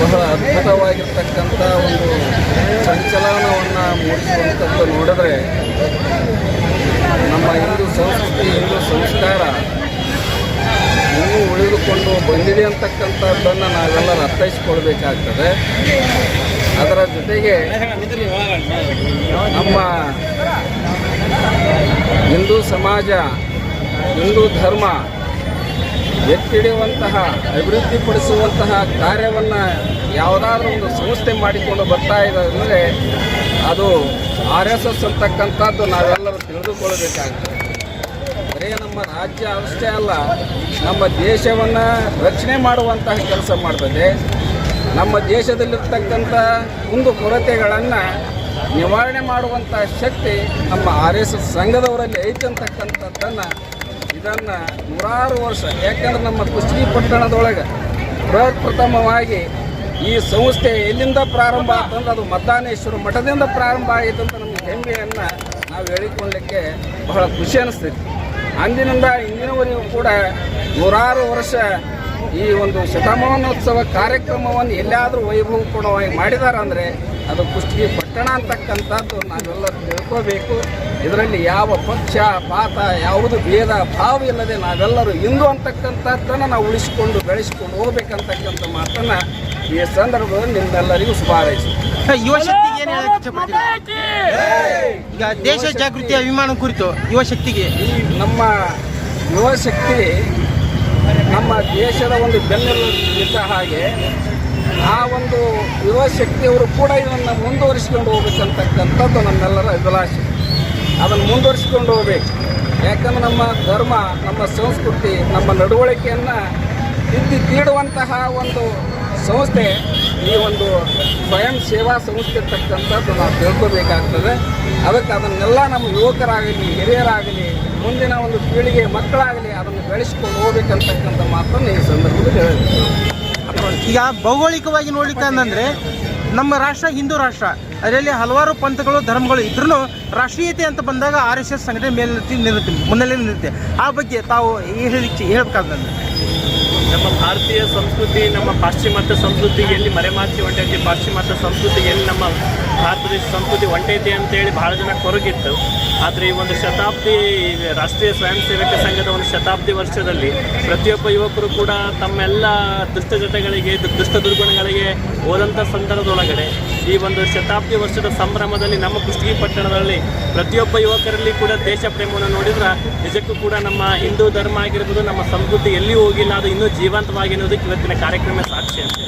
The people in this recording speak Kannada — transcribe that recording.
ಬಹಳ ಅದ್ಭುತವಾಗಿರ್ತಕ್ಕಂಥ ಒಂದು ಸಂಚಲನವನ್ನು ಮೂಡಿಸುವಂಥದ್ದು ನೋಡಿದ್ರೆ ನಮ್ಮ ಹಿಂದೂ ಸಂಸ್ಕೃತಿ, ಹಿಂದೂ ಸಂಸ್ಕಾರ ಇನ್ನೂ ಉಳಿದುಕೊಂಡು ಬಂದಿದೆ ಅಂತಕ್ಕಂಥದ್ದನ್ನು ನಾವೆಲ್ಲರೂ ಅರ್ಥೈಸಿಕೊಳ್ಬೇಕಾಗ್ತದೆ. ಅದರ ಜೊತೆಗೆ ನಮ್ಮ ಹಿಂದೂ ಸಮಾಜ, ಹಿಂದೂ ಧರ್ಮ ಎತ್ತಿಡಿಯುವಂತಹ ಅಭಿವೃದ್ಧಿಪಡಿಸುವಂತಹ ಕಾರ್ಯವನ್ನು ಯಾವುದಾದ್ರೂ ಒಂದು ಸಂಸ್ಥೆ ಮಾಡಿಕೊಂಡು ಬರ್ತಾ ಇದೆ ಅಂದರೆ ಅದು ಆರ್ ಎಸ್ ಎಸ್ ಅಂತಕ್ಕಂಥದ್ದು ನಾವೆಲ್ಲರೂ ತಿಳಿದುಕೊಳ್ಳಬೇಕಾಗ್ತದೆ. ಬರೀ ನಮ್ಮ ರಾಜ್ಯ ಅಷ್ಟೇ ಅಲ್ಲ, ನಮ್ಮ ದೇಶವನ್ನು ರಕ್ಷಣೆ ಮಾಡುವಂತಹ ಕೆಲಸ ಮಾಡ್ತದೆ. ನಮ್ಮ ದೇಶದಲ್ಲಿರ್ತಕ್ಕಂಥ ಒಂದು ಕೊರತೆಗಳನ್ನು ನಿವಾರಣೆ ಮಾಡುವಂಥ ಶಕ್ತಿ ನಮ್ಮ ಆರ್ ಎಸ್ ಎಸ್ ಸಂಘದವರಲ್ಲಿ ಐತೆ ಅಂತಕ್ಕಂಥದ್ದನ್ನು ಇದನ್ನು ನೂರಾರು ವರ್ಷ, ಯಾಕಂದ್ರೆ ನಮ್ಮ ಕುಷ್ಟಗಿ ಪಟ್ಟಣದೊಳಗೆ ಪ್ರಥಮವಾಗಿ ಈ ಸಂಸ್ಥೆ ಎಲ್ಲಿಂದ ಪ್ರಾರಂಭ ಆಯ್ತಂದ್ರೆ ಅದು ಮದ್ದಾನೇಶ್ವರ ಮಠದಿಂದ ಪ್ರಾರಂಭ ಆಯಿತು ಅಂತ ಹೆಮ್ಮೆಯನ್ನ ಹೆಮ್ಮೆಯನ್ನು ನಾವು ಹೇಳಿಕೊಳ್ಳಲಿಕ್ಕೆ ಬಹಳ ಖುಷಿ ಅನಿಸ್ತೈತಿ. ಅಂದಿನಿಂದ ಇಂದಿನವರೆಗೂ ಕೂಡ ನೂರಾರು ವರ್ಷ ಈ ಒಂದು ಶತಮಾನೋತ್ಸವ ಕಾರ್ಯಕ್ರಮವನ್ನು ಎಲ್ಲಾದರೂ ವೈಭವಪೂರ್ಣವಾಗಿ ಮಾಡಿದ್ದಾರೆ ಅಂದರೆ ಅದು ಕುಷ್ಟಗಿ ಪಟ್ಟಣ ಅಂತಕ್ಕಂಥದ್ದು ನಾವೆಲ್ಲ ತಿಳ್ಕೋಬೇಕು. ಇದರಲ್ಲಿ ಯಾವ ಪಕ್ಷ ಪಾತ ಯಾವುದು ಭೇದ ಭಾವ ಇಲ್ಲದೆ ನಾವೆಲ್ಲರೂ ಹಿಂದೂ ಅಂತಕ್ಕಂಥದ್ದನ್ನು ನಾವು ಉಳಿಸಿಕೊಂಡು ಬೆಳೆಸಿಕೊಂಡು ಹೋಗ್ಬೇಕಂತಕ್ಕಂಥ ಮಾತನ್ನು ಈ ಸಂದರ್ಭದಲ್ಲಿ ನಿಮ್ಮೆಲ್ಲರಿಗೂ ಶುಭ ಹಾರೈಸುತ್ತೇನೆ. ಯುವ ಶಕ್ತಿಗೆ ಏನು ಹೇಳಕ್ಕೆ ಇಷ್ಟಪಡ್ತೀರಾ? ಈಗ ದೇಶ ಜಾಗೃತಿ ಅಭಿಮಾನ ಕುರಿತು ಯುವ ಶಕ್ತಿಗೆ. ಈ ನಮ್ಮ ಯುವ ಶಕ್ತಿ ನಮ್ಮ ದೇಶದ ಒಂದು ಬೆನ್ನೆಲುಬು ಇದ್ದ ಹಾಗೆ ಆ ಒಂದು ಯುವ ಶಕ್ತಿಯವರು ಕೂಡ ಇದನ್ನು ಮುಂದುವರಿಸಿಕೊಂಡು ಹೋಗ್ಬೇಕಂತಕ್ಕಂಥದ್ದು ನಮ್ಮೆಲ್ಲರ ಅಭಿಲಾಷೆ. ಅದನ್ನು ಮುಂದುವರಿಸಿಕೊಂಡು ಹೋಗ್ಬೇಕು. ಯಾಕಂದ್ರೆ ನಮ್ಮ ಧರ್ಮ, ನಮ್ಮ ಸಂಸ್ಕೃತಿ, ನಮ್ಮ ನಡವಳಿಕೆಯನ್ನು ತಿದ್ದಿ ತೀಡುವಂತಹ ಒಂದು ಸಂಸ್ಥೆ, ಈ ಒಂದು ಸ್ವಯಂ ಸೇವಾ ಸಂಸ್ಥೆ ಇರ್ತಕ್ಕಂಥದ್ದು ನಾವು ತಿಳ್ಕೋಬೇಕಾಗ್ತದೆ. ಅದಕ್ಕೆ ಅದನ್ನೆಲ್ಲ ನಮ್ಮ ಯುವಕರಾಗಲಿ, ಹಿರಿಯರಾಗಲಿ, ಮುಂದಿನ ಒಂದು ಪೀಳಿಗೆ ಮಕ್ಕಳಾಗಲಿ ಅದನ್ನು ಬೆಳೆಸ್ಕೊಂಡು ಹೋಗ್ಬೇಕಂತಕ್ಕಂಥ ಮಾತನ್ನು ಈ ಸಂದರ್ಭದಲ್ಲಿ ಹೇಳ್ತೀನಿ ಈಗ ಭೌಗೋಳಿಕವಾಗಿ ನೋಡ್ಲಿಕ್ಕೆ ನಮ್ಮ ರಾಷ್ಟ್ರ ಹಿಂದೂ ರಾಷ್ಟ್ರ. ಅದರಲ್ಲಿ ಹಲವಾರು ಪಂಥಗಳು, ಧರ್ಮಗಳು ಇದ್ರೂ ರಾಷ್ಟ್ರೀಯತೆ ಅಂತ ಬಂದಾಗ ಆರ್ ಎಸ್ ಎಸ್ ಸಂಘಟನೆ ಮೇಲೆ ನಿಲ್ಲುತ್ತೆ, ಮುನ್ನೆಲೆ ನಿಲ್ಲುತ್ತೆ. ಆ ಬಗ್ಗೆ ತಾವು ಹೇಳಿ ಹೇಳ್ಬೇಕಾದ್ರೆ ನಮ್ಮ ಭಾರತೀಯ ಸಂಸ್ಕೃತಿ, ನಮ್ಮ ಪಾಶ್ಚಿಮಾತ್ಯ ಸಂಸ್ಕೃತಿ ಎಲ್ಲಿ ಮರೆಮಾಚಿ ಹೊಂಟೈತಿ. ಪಾಶ್ಚಿಮಾತ್ಯ ಸಂಸ್ಕೃತಿ ಎಲ್ಲಿ ನಮ್ಮ ಭಾರತ ದೇಶ ಸಂಸ್ಕೃತಿ ಹೊಂಟೈತಿ ಅಂತೇಳಿ ಭಾಳ ಜನ ಕೊರಗಿತ್ತು. ಆದರೆ ಈ ಒಂದು ಶತಾಬ್ದಿ ರಾಷ್ಟ್ರೀಯ ಸ್ವಯಂ ಸೇವಕ ಸಂಘದ ಒಂದು ಶತಾಬ್ದಿ ವರ್ಷದಲ್ಲಿ ಪ್ರತಿಯೊಬ್ಬ ಯುವಕರು ಕೂಡ ತಮ್ಮೆಲ್ಲ ದುಷ್ಟ ಜೊತೆಗಳಿಗೆ ದುಷ್ಟ ದುರ್ಗುಣಗಳಿಗೆ ಹೋದಂಥ ಸಂದರ್ಭದೊಳಗಡೆ ಈ ಒಂದು ಶತಾಬ್ದಿ ವರ್ಷದ ಸಂಭ್ರಮದಲ್ಲಿ ನಮ್ಮ ಕುಷ್ಟಗಿ ಪಟ್ಟಣದಲ್ಲಿ ಪ್ರತಿಯೊಬ್ಬ ಯುವಕರಲ್ಲಿ ಕೂಡ ದೇಶ ಪ್ರೇಮವನ್ನು ನೋಡಿದ್ರೆ ನಿಜಕ್ಕೂ ಕೂಡ ನಮ್ಮ ಹಿಂದೂ ಧರ್ಮ ಆಗಿರ್ಬೋದು, ನಮ್ಮ ಸಂಸ್ಕೃತಿ ಎಲ್ಲಿ ಹೋಗಿಲ್ಲ, ಅದು ಇನ್ನೂ ಜೀವಂತವಾಗಿ ಅನ್ನೋದಕ್ಕೆ ಇವತ್ತಿನ ಕಾರ್ಯಕ್ರಮ ಸಾಕ್ಷಿ ಅಂತ.